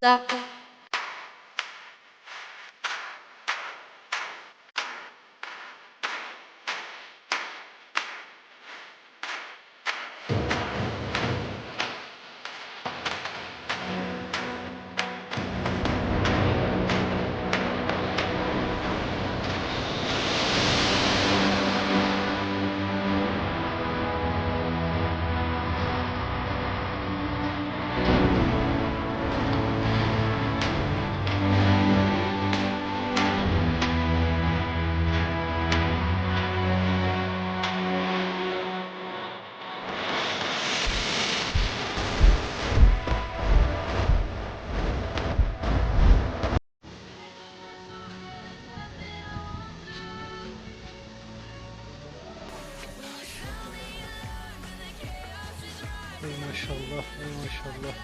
Da. Maşallah, ey maşallah.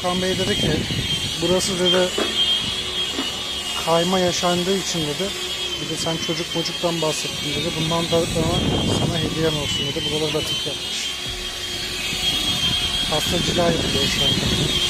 Volkan Bey dedi ki burası dedi kayma yaşandığı için dedi bir de sen çocuk çocuktan bahsettin dedi bundan da sana hediyem olsun dedi buraları da tık yapmış. Hasta cila yapıyor şu anda.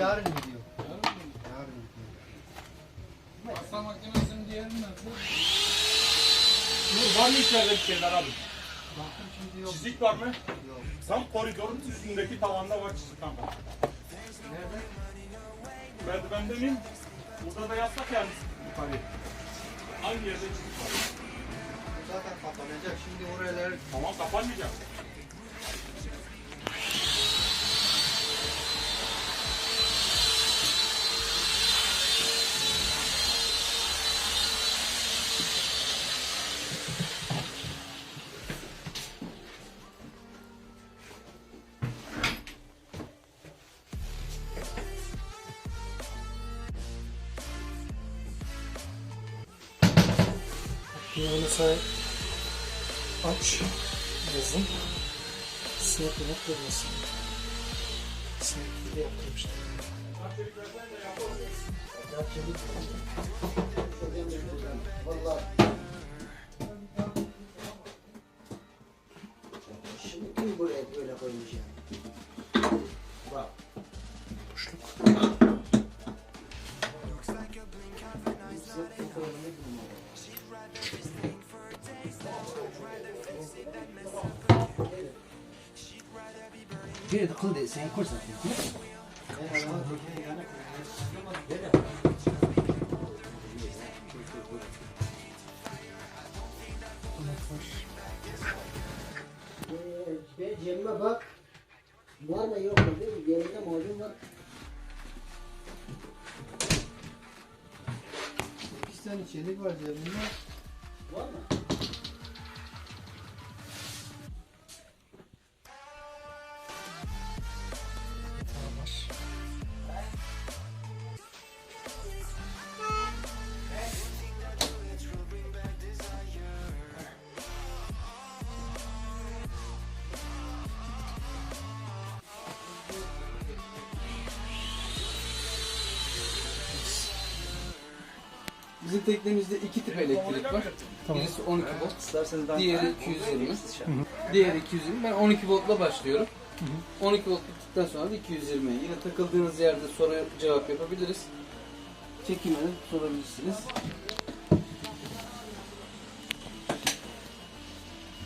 Yarın gidiyor. Yarın gidiyor. Pasta makinesinin diğeri nerede? Nur var mı içeride bir şeyler abi? Baktım şimdi yok. Çizik var mı? Yok. Tam koridorun üstündeki tavanda var çizik kanka. Nerede? Merdivende miyim? Burada da yazsak yani yukarıya. Aynı yerde çizik var. Bu zaten kapanacak. Şimdi oraları Tamam kapanmayacak. Yani mesela aç yazın sinek yemek vermesin. Sinek gibi yaptırmışlar. Vallahi. Şimdi buraya böyle koymuş Cebime bak. Var mı yok mu değil mi? Yerinde macun var. İki tane çelik var cebimde. Var mı? Teknemizde iki tip elektrik var. Tamam. Birisi 12 volt, diğeri 220. Diğeri 220. Ben 12 voltla başlıyorum. 12 volt bittikten sonra da 220. Yine takıldığınız yerde soru cevap yapabiliriz. Çekinmeden sorabilirsiniz.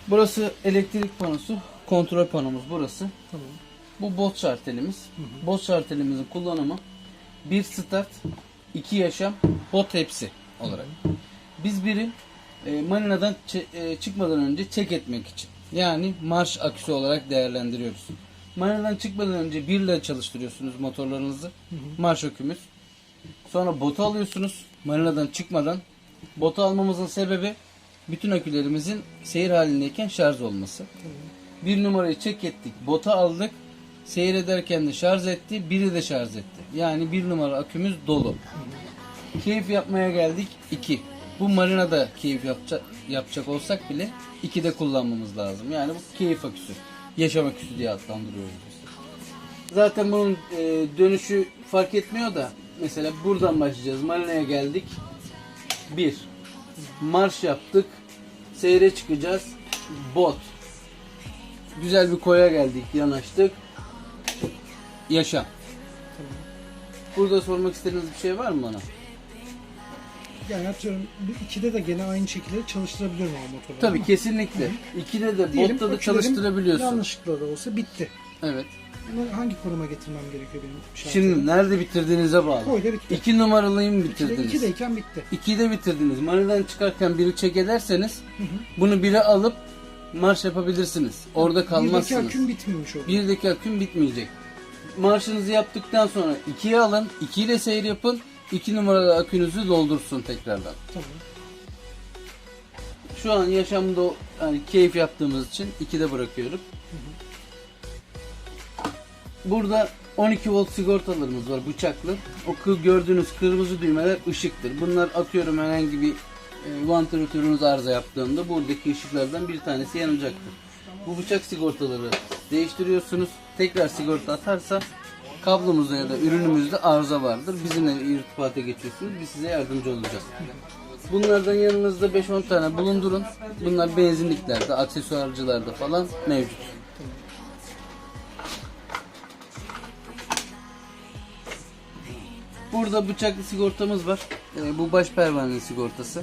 Burası elektrik panosu, kontrol panomuz burası. Tamam. Bu bot şartelimiz. Bot şartelimizin kullanımı bir start, iki yaşam, bot hepsi olarak. Biz biri e, marinadan e, çıkmadan önce çek etmek için. Yani marş aküsü olarak değerlendiriyoruz. Marinadan çıkmadan önce birle çalıştırıyorsunuz motorlarınızı. Marş akümüz. Sonra botu alıyorsunuz marinadan çıkmadan. Botu almamızın sebebi bütün akülerimizin seyir halindeyken şarj olması. Bir numarayı çek ettik, bota aldık. Seyrederken de şarj etti, biri de şarj etti. Yani bir numara akümüz dolu. Keyif yapmaya geldik 2. Bu marinada keyif yapacak, yapacak olsak bile 2'de kullanmamız lazım. Yani bu keyif aküsü. Yaşam aküsü diye adlandırıyoruz. Zaten bunun e, dönüşü fark etmiyor da mesela buradan başlayacağız. Marinaya geldik. 1. Marş yaptık. Seyre çıkacağız. Bot. Güzel bir koya geldik, yanaştık. Yaşam. Burada sormak istediğiniz bir şey var mı bana? Yani atıyorum bu ikide de gene aynı şekilde çalıştırabiliyorum ama motoru. Tabii kesinlikle. İkide de Diyelim botta da çalıştırabiliyorsun. Yanlışlıkla da olsa bitti. Evet. Bunu hangi konuma getirmem gerekiyor benim şartım? Şimdi nerede bitirdiğinize bağlı. Koyda bitti. İki numaralıyı mı İkide, bitirdiniz? ikideyken bitti. İkiyi de bitirdiniz. Maniden çıkarken biri çek ederseniz bunu biri alıp marş yapabilirsiniz. Orada Birdeki kalmazsınız. aküm bitmemiş oldu. Birdeki aküm bitmeyecek. Marşınızı yaptıktan sonra ikiye alın. ikiyle seyir yapın. İki numaralı akünüzü doldursun tekrardan. Tamam. Şu an yaşamda yani keyif yaptığımız için 2'de bırakıyorum. Burada 12 volt sigortalarımız var bıçaklı. O gördüğünüz kırmızı düğmeler ışıktır. Bunlar atıyorum herhangi bir e, vantilatörünüz arıza yaptığında buradaki ışıklardan bir tanesi yanacaktır. Bu bıçak sigortaları değiştiriyorsunuz. Tekrar sigorta atarsa kablomuzda ya da ürünümüzde arıza vardır. Bizimle irtibata geçiyorsunuz. Biz size yardımcı olacağız. Bunlardan yanınızda 5-10 tane bulundurun. Bunlar benzinliklerde, aksesuarcılarda falan mevcut. Burada bıçaklı sigortamız var. Ee, bu baş pervane sigortası.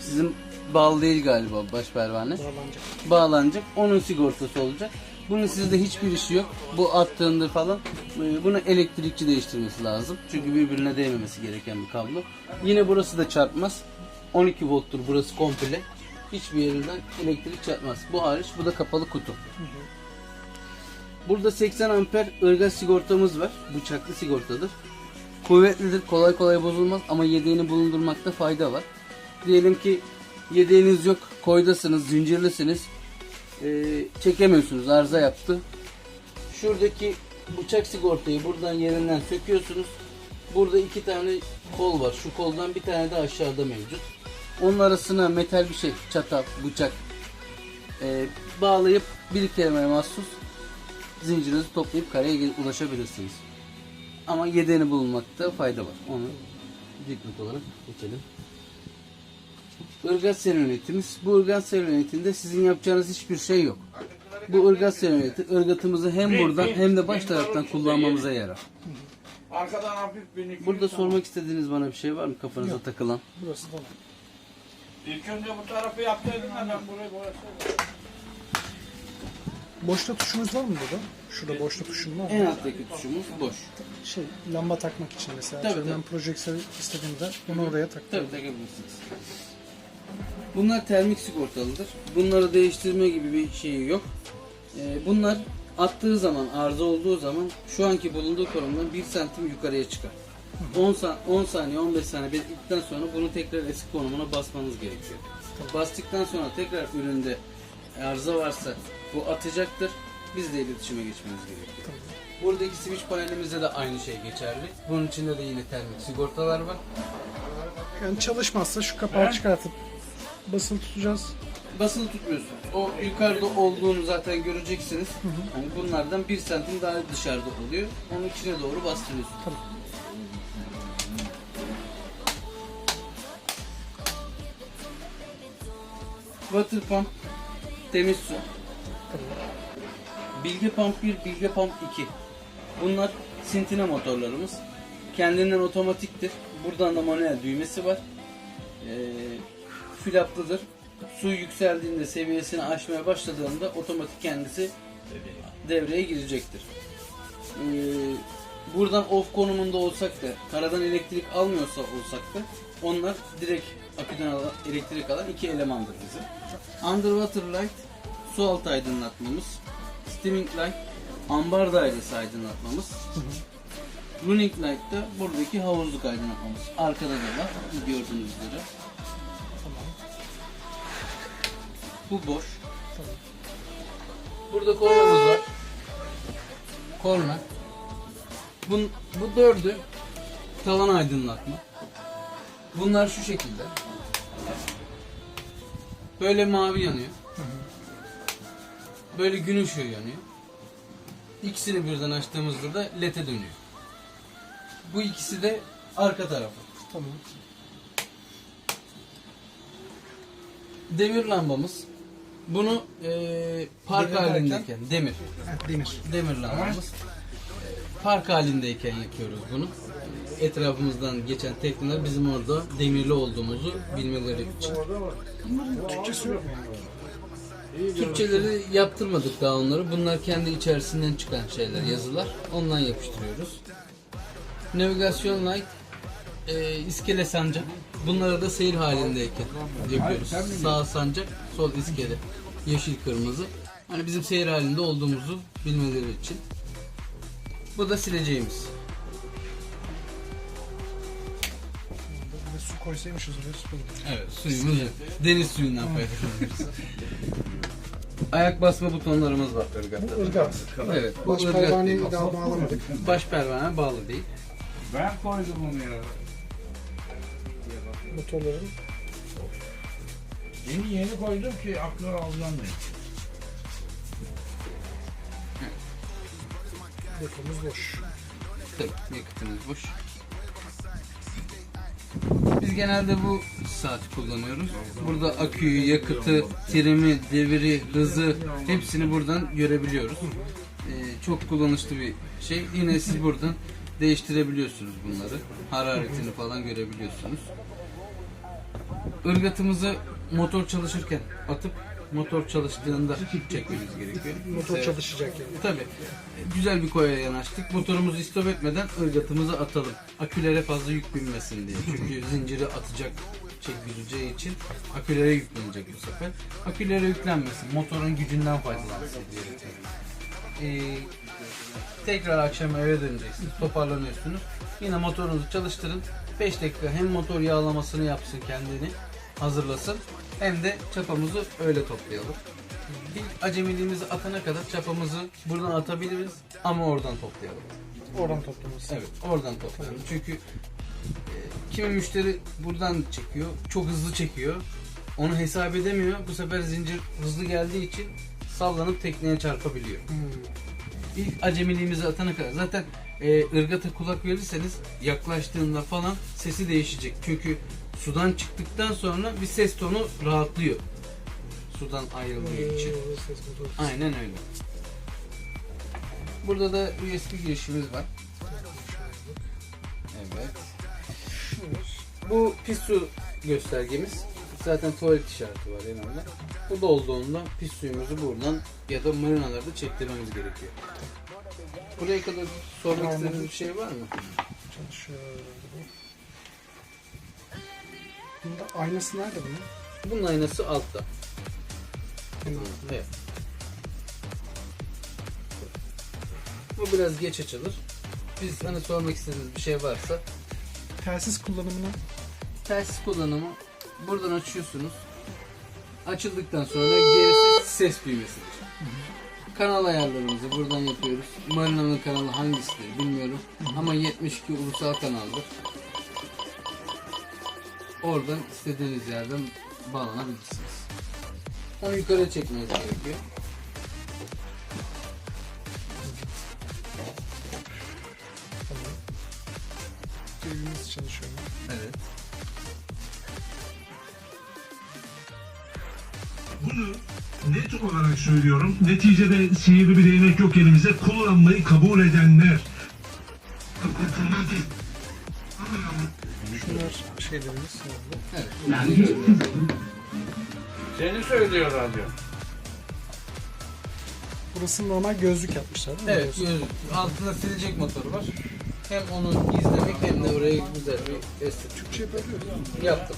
Sizin bağlı değil galiba baş pervane. Bağlanacak. Bağlanacak. Onun sigortası olacak. Bunun sizde hiçbir işi yok. Bu attığında falan e, bunu elektrikçi değiştirmesi lazım. Çünkü birbirine değmemesi gereken bir kablo. Yine burası da çarpmaz. 12 volttur burası komple. Hiçbir yerinden elektrik çarpmaz. Bu hariç bu da kapalı kutu. Burada 80 amper ırgaz sigortamız var. Bıçaklı sigortadır. Kuvvetlidir, kolay kolay bozulmaz ama yedeğini bulundurmakta fayda var. Diyelim ki yedeğiniz yok, koydasınız, zincirlisiniz. Ee, çekemiyorsunuz, arıza yaptı. Şuradaki bıçak sigortayı buradan yerinden söküyorsunuz. Burada iki tane kol var. Şu koldan bir tane de aşağıda mevcut. Onun arasına metal bir şey, çatal, bıçak ee, bağlayıp bir kelimeye mahsus zincirinizi toplayıp kareye ulaşabilirsiniz. Ama yedeğini bulunmakta fayda var. Onu dipnot olarak geçelim. Irgat serenitimiz. Bu ırgat serenitinde sizin yapacağınız hiçbir şey yok. Bu ırgat sereniti ırgatımızı hem buradan hem de baş taraftan kullanmamıza yarar. Arkadan hafif bir Burada sormak istediğiniz bana bir şey var mı kafanıza takılan? Burası tamam. İlk önce bu tarafı yapsaydın da ben burayı boyasaydım. Boşta tuşumuz var mı burada? Şurada boşta tuşum var mı? En alttaki tuşumuz boş. Şey, lamba takmak için mesela. Tabii, Tabii, ben projeksiyon istediğimde bunu oraya taktım. Tabii takabilirsiniz. Bunlar termik sigortalıdır. Bunları değiştirme gibi bir şeyi yok. Ee, bunlar attığı zaman, arıza olduğu zaman şu anki bulunduğu konumdan 1 santim yukarıya çıkar. 10, sa- 10 saniye, 15 saniye bekledikten sonra bunu tekrar eski konumuna basmanız gerekiyor. Bastıktan sonra tekrar üründe arıza varsa bu atacaktır. Biz de iletişime geçmemiz gerekiyor. Buradaki switch panelimizde de aynı şey geçerli. Bunun içinde de yine termik sigortalar var. Yani çalışmazsa şu kapağı çıkartıp basılı tutacağız. Basılı tutmuyorsun. O yukarıda olduğunu zaten göreceksiniz. Hani bunlardan bir santim daha dışarıda oluyor. Onun içine doğru bastırıyorsun. Tamam. Water pump, temiz su. Bilge pump 1, bilge pump 2. Bunlar sintine motorlarımız. Kendinden otomatiktir. Buradan da manuel düğmesi var. Ee, flaplıdır. Su yükseldiğinde seviyesini aşmaya başladığında otomatik kendisi devreye girecektir. Ee, buradan off konumunda olsak da karadan elektrik almıyorsa olsak da onlar direkt aküden alan, elektrik alan iki elemandır bizim. Underwater light su altı aydınlatmamız. Steaming light ambar dairesi aydınlatmamız. Running light da buradaki havuzluk aydınlatmamız. Arkada da var gördüğünüz üzere. Bu boş. Burada kornamız var. Korna. Bu, bu dördü tavan aydınlatma. Bunlar şu şekilde. Böyle mavi yanıyor. Böyle gün ışığı yanıyor. İkisini birden açtığımızda da led'e dönüyor. Bu ikisi de arka tarafı. Tamam. Demir lambamız. Bunu eee, park Demir derken? halindeyken demir. Evet, demir. Demir lambamız. Eee, Park halindeyken yakıyoruz bunu. Etrafımızdan geçen tekneler bizim orada demirli olduğumuzu bilmeleri için. Türkçesi yok mu? Türkçeleri yaptırmadık daha onları. Bunlar kendi içerisinden çıkan şeyler, yazılar. Ondan yapıştırıyoruz. Navigasyon light, e, iskele sancak. Bunları da seyir halindeyken yapıyoruz. Sağ sancak, sol iskele. Yeşil kırmızı. Hani bizim seyir halinde olduğumuzu bilmeleri için. Bu da sileceğimiz. Su koysaymışız oraya olur. Evet, suyumuz yok. Deniz suyundan faydalanıyoruz. Ayak basma butonlarımız var ırgatta. Irgat. Evet, bu Baş ırgat pervaneyi daha bağlamadık. Baş pervane bağlı değil. Ben koydum onu ya. Motorların. Yeni yeni koydum ki aklı avlanmayın. Dekomuz boş. Tabii yakıtımız boş. Biz genelde bu saati kullanıyoruz. Burada aküyü, yakıtı, trimi, deviri, hızı hepsini buradan görebiliyoruz. Ee, çok kullanışlı bir şey. Yine siz buradan değiştirebiliyorsunuz bunları. Hararetini falan görebiliyorsunuz. Irgatımızı motor çalışırken atıp motor çalıştığında çekmemiz gerekiyor. Motor Mesela- çalışacak yani. Tabii. Güzel bir koya yanaştık. Motorumuzu istop etmeden ırgatımızı atalım. Akülere fazla yük binmesin diye. Çünkü zinciri atacak çekileceği için akülere yüklenecek bu sefer. Akülere yüklenmesin. Motorun gücünden faydalansın diye. Ee, tekrar akşam eve döneceksiniz. Toparlanıyorsunuz. Yine motorunuzu çalıştırın. 5 dakika hem motor yağlamasını yapsın kendini hazırlasın. Hem de çapamızı öyle toplayalım. İlk acemiliğimizi atana kadar çapamızı buradan atabiliriz ama oradan toplayalım. Oradan toplaması. Evet, oradan toplayalım. Çünkü e, kimi müşteri buradan çekiyor, çok hızlı çekiyor. Onu hesap edemiyor. Bu sefer zincir hızlı geldiği için sallanıp tekneye çarpabiliyor. Hmm. İlk acemiliğimizi atana kadar zaten e, ırgata kulak verirseniz yaklaştığında falan sesi değişecek. Çünkü sudan çıktıktan sonra bir ses tonu rahatlıyor. Sudan ayrıldığı için. Ses motoru. Aynen öyle. Burada da USB girişimiz var. Evet. Bu pis su göstergemiz. Zaten tuvalet işareti var yanında. Bu dolduğunda pis suyumuzu buradan ya da marinalarda çektirmemiz gerekiyor. Buraya kadar sormak istediğiniz bir şey var mı? Çalışıyor herhalde bu. Bunda aynası nerede bunun? Bunun aynası altta. Hemen. Evet. Bu biraz geç açılır. Biz hani sormak istediğiniz bir şey varsa Telsiz kullanımına telsiz kullanımı buradan açıyorsunuz. Açıldıktan sonra gerisi ses düğmesidir. Kanal ayarlarımızı buradan yapıyoruz. Marina'nın kanalı hangisidir bilmiyorum. Ama 72 ulusal kanaldır. Oradan istediğiniz yerden bağlanabilirsiniz. Onu yukarı çekmeniz gerekiyor. TV'miz çalışıyor. Evet. Bunu net olarak söylüyorum. Neticede sihirli bir değnek yok elimize. Kullanmayı kabul edenler. Şunlar şeylerimiz herhalde. Evet. Seni söylüyor radyo. Burası normal gözlük yapmışlar değil mi? Evet, göz- altında silecek motoru var. Hem onu izlemek hem de oraya güzel bir estetik Türkçe yapabiliyoruz. yaptım.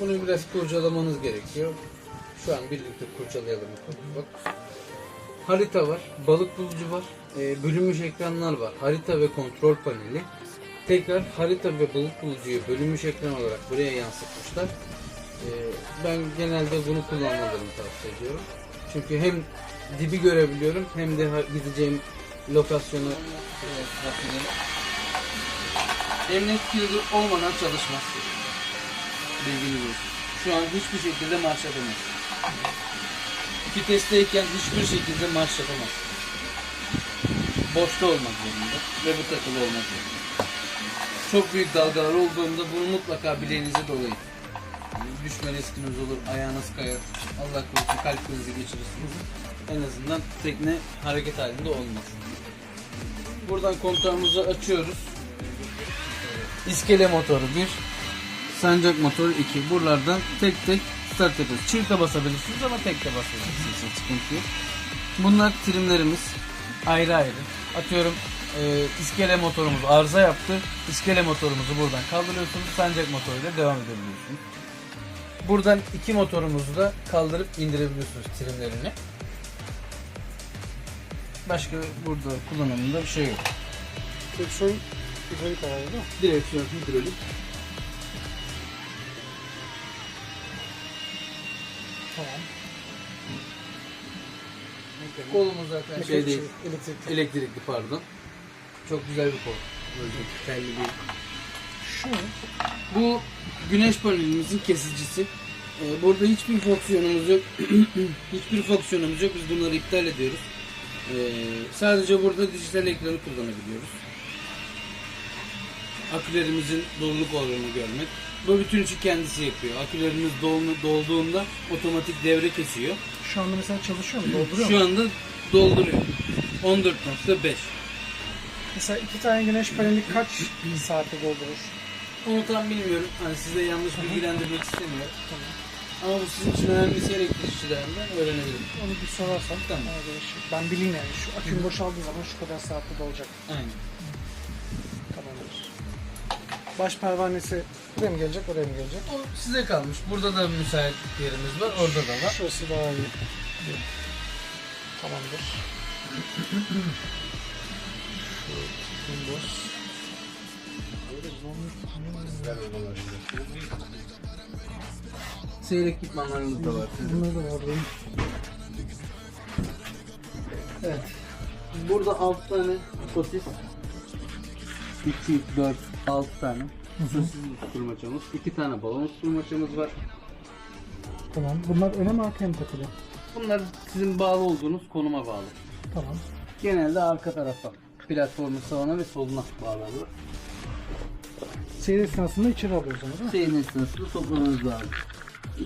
Bunu biraz kurcalamanız gerekiyor. Şu an birlikte kurcalayalım. Bak. Harita var, balık bulucu var, e, bölünmüş ekranlar var. Harita ve kontrol paneli. Tekrar harita ve balık bulucuyu bölünmüş ekran olarak buraya yansıtmışlar. E, ben genelde bunu kullanmalarını tavsiye ediyorum. Çünkü hem dibi görebiliyorum hem de gideceğim lokasyonu e, hatırlayalım. Emniyet kilidi olmadan çalışmaz. Bilginiz olsun. Şu an hiçbir şekilde marş yapamaz. Vitesteyken hiçbir şekilde marş yapamaz. Boşta olmak zorunda ve bu takılı olmak zorunda. Çok büyük dalgalar olduğunda bunu mutlaka bileğinize dolayın. Düşme riskiniz olur, ayağınız kayar, Allah korusun kalp krizi geçirirsiniz. En azından tekne hareket halinde olmaz. Buradan kontağımızı açıyoruz. İskele motoru 1, sancak motoru 2. Buralardan tek tek start yapıyoruz. Çifte basabilirsiniz ama tek de basabilirsiniz. Sıkıntı yok. Bunlar trimlerimiz. Ayrı ayrı. Atıyorum e, iskele motorumuz arıza yaptı. İskele motorumuzu buradan kaldırıyorsunuz. Sancak motoruyla devam edebiliyorsunuz. Buradan iki motorumuzu da kaldırıp indirebiliyorsunuz trimlerini. Başka burada kullanımında bir şey yok. Direksiyon hidrolik herhalde değil mi? Direksiyon hidrolik. Tamam. Kolumuz zaten şey değil. Elektrikli. Elektrikli pardon. Çok güzel bir kol. Böyle telli bir. Şu Bu güneş panelimizin kesicisi. Ee, burada hiçbir fonksiyonumuz yok. hiçbir fonksiyonumuz yok. Biz bunları iptal ediyoruz. Ee, sadece burada dijital ekranı kullanabiliyoruz. Akülerimizin doluluk oranını görmek. Bu bütün işi kendisi yapıyor. Akülerimiz dolma- dolduğunda otomatik devre kesiyor. Şu anda mesela çalışıyor mu? Dolduruyor Şu mu? anda dolduruyor. 14.5. Mesela iki tane güneş paneli kaç saatte doldurur? Onu tam bilmiyorum. Hani size yanlış bilgilendirmek istemiyorum. Ama bu sizin için önemliyse elektrikçilerinden öğrenebilirim. Onu bir sorarsan. Tamam. Ben bileyim yani. Şu aküm boşaldığı zaman şu kadar saatte dolacak. Aynen. Baş pervanesi buraya mı gelecek, oraya mı gelecek? O size kalmış. Burada da müsait yerimiz var. Orada da var. Şurası daha iyi. Tamamdır. Windows. Seyir ekipmanlarımız da var. sizin. Bunları da var benim. Evet. Burada 6 tane sosis. 2, 4, 6 tane. Sosis tutturmacamız. 2 tane balon tutturmacamız var. Tamam. Bunlar öne mi arkaya mı takılı? Bunlar sizin bağlı olduğunuz konuma bağlı. Tamam. Genelde arka tarafa. Platformun sağına ve soluna bağlanır. Seyir esnasında içeri alıyoruz onu değil mi? Seyin esnasında toplamanız lazım.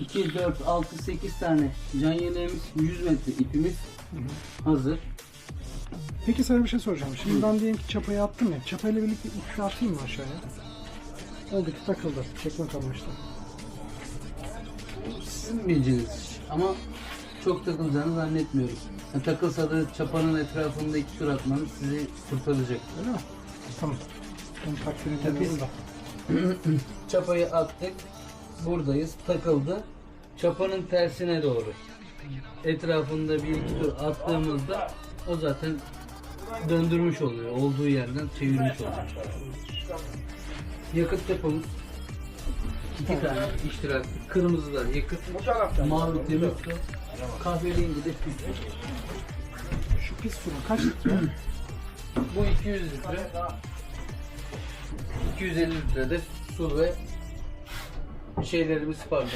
2, 4, 6, 8 tane can yeleğimiz, 100 metre ipimiz hazır. Peki sana bir şey soracağım. Şimdi ben diyelim ki çapayı attım ya. Çapayla birlikte ipi atayım mı aşağıya? Oldu ki takıldı. Çekme kalmıştı. Sizin bileceğiniz. Ama çok takılacağını zannetmiyorum. Yani takılsa da çapanın etrafında iki tur atmanız sizi kurtaracak. Öyle mi? Tamam. Bunu takdirini Tabii. da. Çapayı attık. Buradayız. Takıldı. Çapanın tersine doğru etrafında bir iki tur attığımızda o zaten döndürmüş oluyor. Olduğu yerden çevirmiş oluyor. Yakıt depomuz iki tane iştirak. Kırmızılar yakıt, mavi temiz su, kahverengi de pis su. Şu pis fırın kaç litre? Bu 200 litre. 250 litre de su ve şeylerimiz pardon.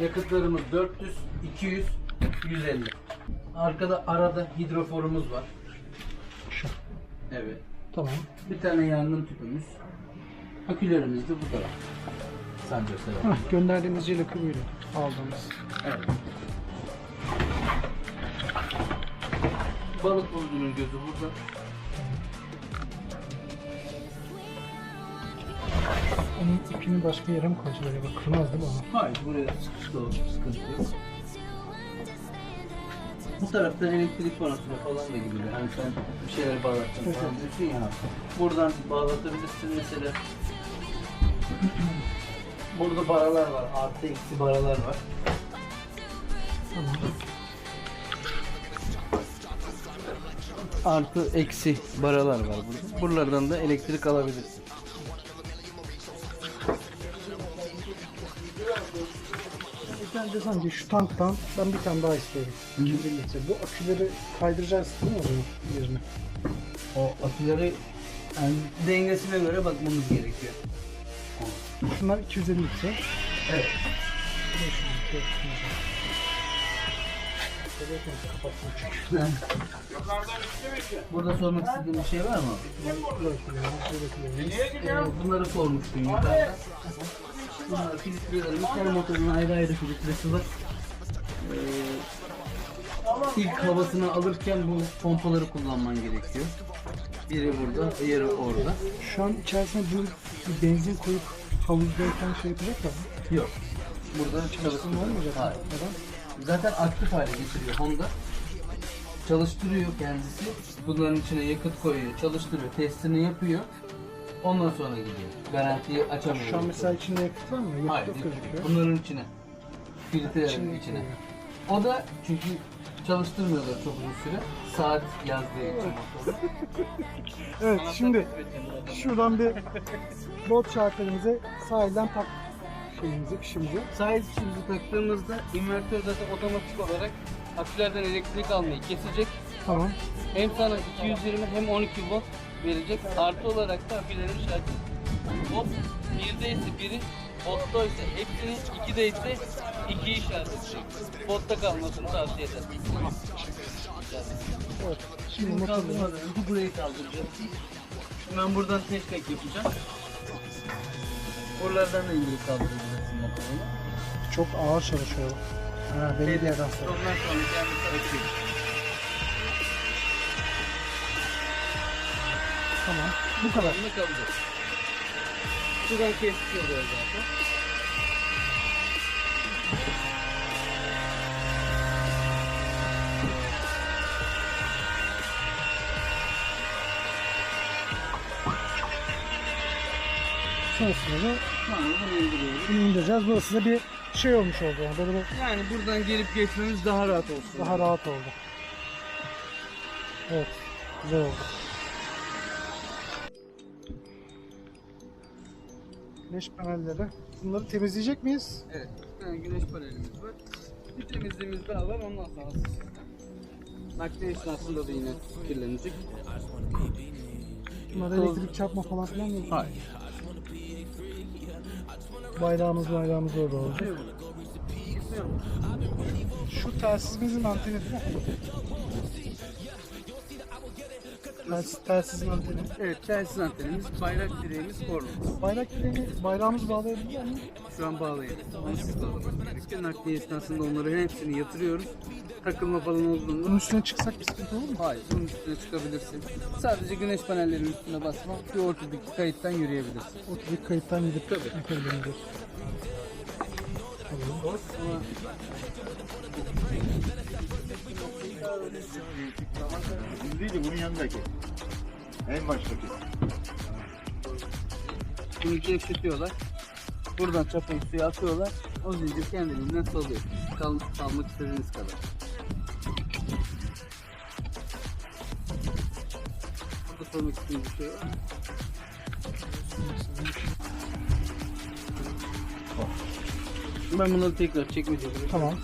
Yakıtlarımız 400, 200, 150. Arkada arada hidroforumuz var. Şu. Evet. Tamam. Bir tane yangın tüpümüz. Akülerimiz de bu taraf. Sancak tarafı. Hah, gönderdiğiniz jelakı buyurun. Aldığımız. Evet. Balık burcunun gözü burada. Onun ipini başka yere mi koyacağız acaba? Kırmaz değil mi onu? Hayır, buraya sıkıştı o sıkıntı yok. Bu taraftan elektrik panosuna falan da gidiyor. Hani sen bir şeyler bağlatacaksın falan diyorsun ya. Buradan bağlatabilirsin mesela. Burada baralar var. Artı eksi baralar var. Artı eksi baralar var burada. Buralardan da elektrik alabilirsin. De sanki şu tanktan ben bir tane daha istiyorum. 250 litre. Bu aküleri kaydıracağız değil mi o zaman yerine? O aküleri yani dengesine göre bakmamız gerekiyor. Şunlar 250 litre. Evet. 500 litre. Telefonu kapattım çünkü. Burada sormak istediğin bir şey var mı? Ee, bunları sormuştun yukarıda. Bunlar filtrelerimiz her motorun ayrı ayrı filtresi var. Ee, ilk havasını alırken bu pompaları kullanman gerekiyor. Biri burada, diğeri orada. Şu an içerisine bir, bir benzin koyup havuzdayken şey yapacaklar mı? Yok. Burada çalıştırma olmayacak mı? Hayır. Zaten aktif hale getiriyor Honda. Çalıştırıyor kendisi. Bunların içine yakıt koyuyor, çalıştırıyor, testini yapıyor. Ondan sonra gidiyor. Garantiyi açamıyor. Şu an mesela içinde yakıt var mı? Yakıt Hayır, yok gözüküyor. bunların içine. Filtrelerin İçine içine. O da çünkü çalıştırmıyorlar çok uzun süre. Saat yazdığı için. Evet şimdi şuradan bir bot şartlarımızı sahilden tak şeyimizi, fişimizi. Sahil fişimizi taktığımızda invertör zaten otomatik olarak akülerden elektrik almayı kesecek. Tamam. Hem sana 220 hem 12 volt verecek. Artı olarak da akülerin şarjı. Volt 1'de ise 1'i, voltta ise hepsini, 2'de ise 2'yi şarj edecek. Voltta kalmasını tavsiye ederim. Evet. Şimdi kaldırmadan önce burayı kaldıracağız. Ben buradan tek tek yapacağım. Buralardan da indirip kaldıracaksın motorunu. çok ağır çalışıyor. Ha, belediyeden sonra. Ondan sonra kendisi açıyor. Tamam. Bu kadar. Sonunda kalacak. Şuradan kesmiş oluyor zaten. Sonrasında da Tamam bunu indiriyoruz. bunu indireceğiz. Burası da bir şey olmuş oldu. Yani böyle bir Yani buradan gelip geçmemiz daha rahat olsun. daha rahat oldu. Evet. Güzel oldu. Güneş panelleri. Bunları temizleyecek miyiz? Evet. Bir tane güneş panelimiz var. Bir temizliğimiz daha var ondan sonra. Nakliye esnasında da yine kirlenecek. Bunlarda elektrik çarpma falan filan yok. Hayır. Bayrağımız bayrağımız orada olacak. Şu telsizimizin anteni değil mi? Telsiz, telsizin anteni. Evet telsiz antenimiz, bayrak direğimiz, kornumuz. Bayrak direğini bayrağımızı bağlayabiliyor muyuz? Şu an bağlayalım. Onu siz bağlamak gerekiyor. Nakliye esnasında onları hepsini yatırıyoruz. Takılma falan olduğunda Bunun üstüne çıksak bir sıkıntı olur mu? Hayır, bunun üstüne çıkabilirsin. Sadece güneş panellerinin üstüne basma, bir ortadaki kayıttan yürüyebilirsin. Otomatik kayıttan gidip Tabii. yapabilirim diyorsun. Ama Değil de bunun yanındaki. En baştaki. bunu gevşetiyorlar. Buradan çapayı suya atıyorlar. O zincir kendiliğinden salıyor. kal kalmak istediğiniz kadar. Burada sormak istediğiniz bir şey var mı? Ben bunları tekrar çekmeyeceğim. Tamam.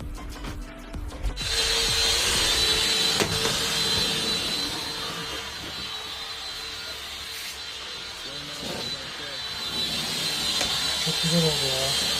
Çok güzel oldu ya.